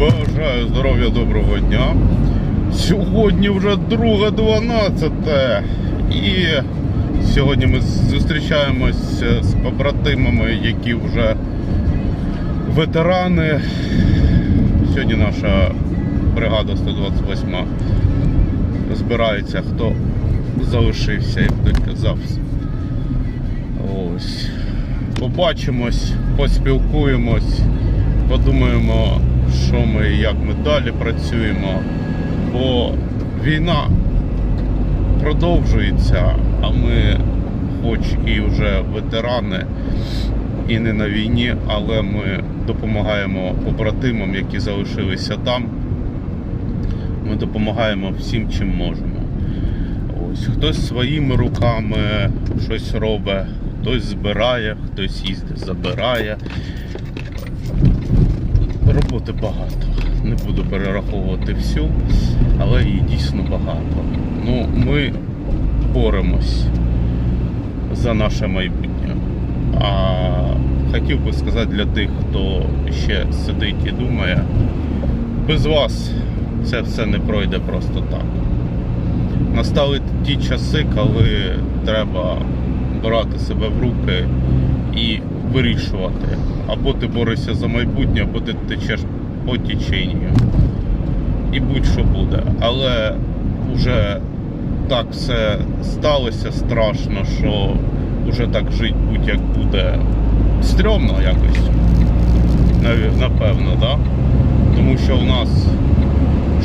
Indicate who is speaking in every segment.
Speaker 1: Бажаю здоров'я, доброго дня. Сьогодні вже друга 12 і сьогодні ми зустрічаємось з побратимами, які вже ветерани. Сьогодні наша бригада 128 збирається, хто залишився, як той казав. Ось. Побачимось, поспілкуємось, подумаємо, що ми і як ми далі працюємо. Бо війна продовжується, а ми, хоч і вже ветерани, і не на війні, але ми допомагаємо побратимам, які залишилися там. Ми допомагаємо всім, чим можемо. Ось хтось своїми руками щось робить, хтось збирає, хтось їздить, забирає. Роботи багато. Не буду перераховувати всю, але її дійсно багато. Ну, ми боремось за наше майбутнє. А хотів би сказати для тих, хто ще сидить і думає, без вас це все не пройде просто так. Настали ті часи, коли треба брати себе в руки і вирішувати. Або ти борешся за майбутнє, або ти течеш по теченню. І будь-що буде. Але вже так все сталося страшно, що вже так жити будь-як буде стрьомно якось. Напевно? Да? Тому що в нас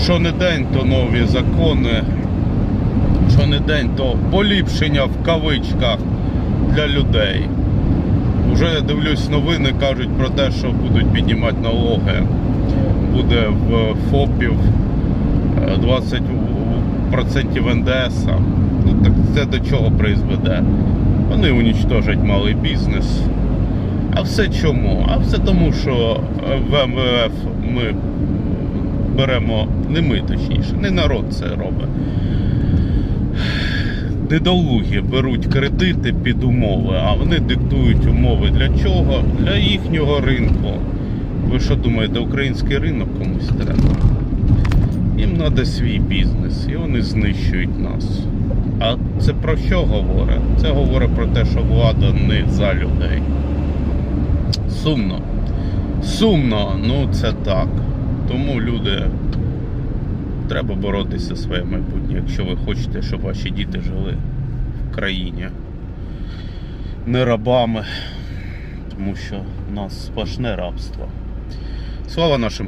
Speaker 1: що не день, то нові закони, що не день, то поліпшення в кавичках для людей. Уже я дивлюсь, новини кажуть про те, що будуть піднімати налоги. Буде в ФОПів е, 20% НДС. Ну так це до чого призведе? Вони унічтожать малий бізнес. А все чому? А все тому, що е, в МВФ ми беремо не ми точніше, не народ це робить. Недолугі беруть кредити під умови, а вони диктують умови для чого? Для їхнього ринку. Ви що думаєте, український ринок комусь треба? Їм треба свій бізнес і вони знищують нас. А це про що говорить? Це говорить про те, що влада не за людей. Сумно. Сумно, ну це так. Тому люди треба боротися за своє майбутнє, якщо ви хочете, щоб ваші діти жили в країні не рабами, тому що в нас сплошне рабство. Слава нашим